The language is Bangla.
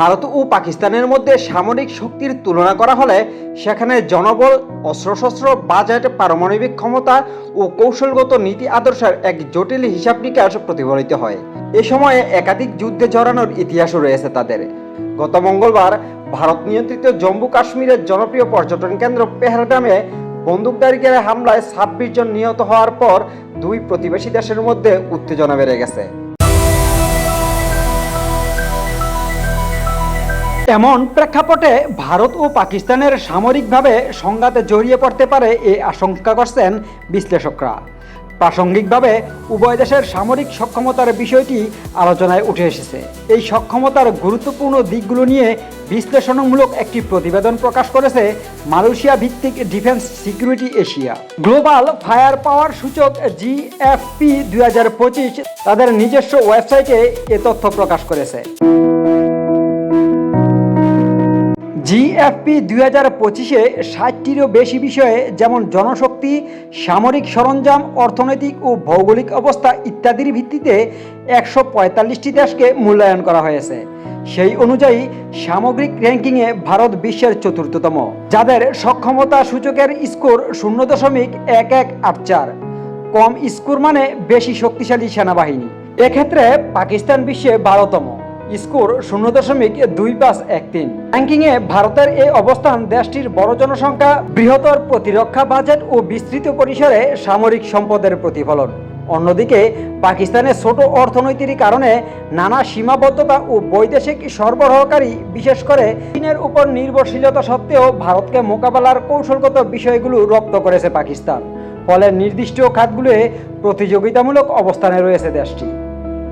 ভারত ও পাকিস্তানের মধ্যে সামরিক শক্তির তুলনা করা হলে সেখানে জনবল, অস্ত্রশস্ত্র, বাজেট, পারমাণবিক ক্ষমতা ও কৌশলগত নীতি আদর্শের এক জটিল হিসাব নিকাশ প্রতিফলিত হয়। এ সময়ে একাধিক যুদ্ধে জড়ানোর ইতিহাসও রয়েছে তাদের। গত মঙ্গলবার ভারত নিয়ন্ত্রিত জম্মু কাশ্মীরের জনপ্রিয় পর্যটন কেন্দ্র পেহেলগামে বন্দুকধারীদের হামলায় ছাব্বিশ জন নিহত হওয়ার পর দুই প্রতিবেশী দেশের মধ্যে উত্তেজনা বেড়ে গেছে। এমন প্রেক্ষাপটে ভারত ও পাকিস্তানের সামরিকভাবে সংঘাতে জড়িয়ে পড়তে পারে এই আশঙ্কা করছেন বিশ্লেষকরা। প্রাসঙ্গিকভাবে উভয় দেশের সামরিক সক্ষমতার বিষয়টি আলোচনায় উঠে এসেছে। এই সক্ষমতার গুরুত্বপূর্ণ দিকগুলো নিয়ে বিশ্লেষণমূলক একটি প্রতিবেদন প্রকাশ করেছে মালয়েশিয়া ভিত্তিক defence security Asia. Global fire power সূচক জিএফপি দুই হাজার পঁচিশ তাদের নিজস্ব ওয়েবসাইটে এ তথ্য প্রকাশ করেছে। জিএফপি দুই হাজার পঁচিশে ষাটটিরও বেশি বিষয়ে, যেমন জনশক্তি, সামরিক সরঞ্জাম, অর্থনৈতিক ও ভৌগোলিক অবস্থা ইত্যাদির ভিত্তিতে একশো পঁয়তাল্লিশটি দেশকে মূল্যায়ন করা হয়েছে। সেই অনুযায়ী সামগ্রিক র্যাঙ্কিংয়ে ভারত বিশ্বের চতুর্থতম, যাদের সক্ষমতা সূচকের স্কোর শূন্য দশমিক এক এক আট চার। কম স্কোর মানে বেশি শক্তিশালী সেনাবাহিনী। এক্ষেত্রে পাকিস্তান বিশ্বে বারোতম। স্কোর শূন্য দশমিক দুই পাঁচ এক তিন। র্যাঙ্কিংয়ে ভারতের এই অবস্থান দেশটির বড় জনসংখ্যা, বৃহত্তর প্রতিরক্ষা বাজেট ও বিস্তৃত পরিসরে সামরিক সম্পদের প্রতিফলন। অন্যদিকে, পাকিস্তানের ছোট অর্থনীতির কারণে নানা সীমাবদ্ধতা ও বৈদেশিক সরবরাহকারী, বিশেষ করে চীনের উপর নির্ভরশীলতা সত্ত্বেও ভারতকে মোকাবেলার কৌশলগত বিষয়গুলো রপ্ত করেছে পাকিস্তান। ফলে নির্দিষ্ট খাতগুলোয় প্রতিযোগিতামূলক অবস্থানে রয়েছে দেশটি।